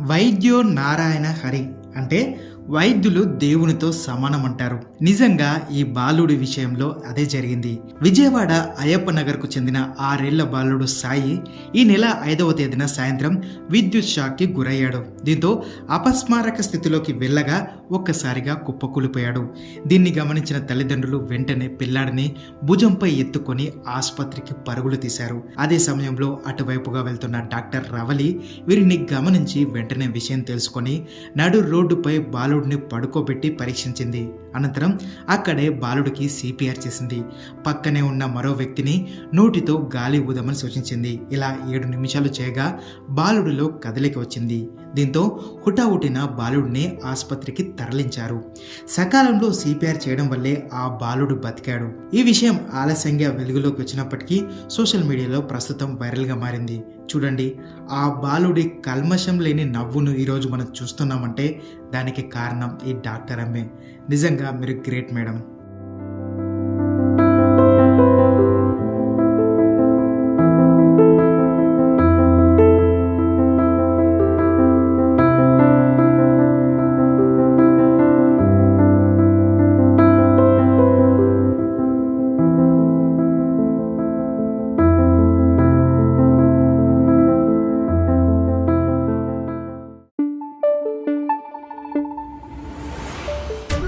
వైద్యో నారాయణ హరి అంటే వైద్యులు దేవునితో సమానం అంటారు నిజంగా ఈ బాలుడి విషయంలో అదే జరిగింది. విజయవాడ అయ్యప్ప నగర్కు చెందిన ఆరేళ్ళ బాలుడు సాయి ఈ నెల ఐదవ తేదీన సాయంత్రం విద్యుత్ షాక్కి గురయ్యాడు. దీంతో అపస్మారక స్థితిలోకి వెళ్ళగా ఒక్కసారిగా కుప్పకూలిపోయాడు. దీన్ని గమనించిన తల్లిదండ్రులు వెంటనే పిల్లాడిని భుజంపై ఎత్తుకొని ఆసుపత్రికి పరుగులు తీశారు. అదే సమయంలో అటువైపుగా వెళ్తున్న డాక్టర్ రవలి వీరిని గమనించి వెంటనే విషయం తెలుసుకొని నడు రోడ్డుపై బాలు బాలుడిని పడుకోబెట్టి పరీక్షించింది. అనంతరం అక్కడే బాలుడికి సిపిఆర్ చేసింది. పక్కనే ఉన్న మరో వ్యక్తిని నోటితో గాలి ఊదమని సూచించింది. ఇలా ఏడు నిమిషాలు చేయగా బాలుడిలో కదలిక వచ్చింది. దీంతో హుటాహుటిన బాలుడిని ఆసుపత్రికి తరలించారు. సకాలంలో సిపిఆర్ చేయడం వల్లే ఆ బాలుడు బతికాడు. ఈ విషయం ఆలస్యంగా వెలుగులోకి వచ్చినప్పటికీ సోషల్ మీడియాలో ప్రస్తుతం వైరల్గా మారింది. చూడండి ఆ బాలుడి కల్మషం లేని నవ్వును ఈరోజు మనం చూస్తున్నామంటే దానికి కారణం ఈ డాక్టర్ అమ్మే. నిజంగా మీరు గ్రేట్ మేడం.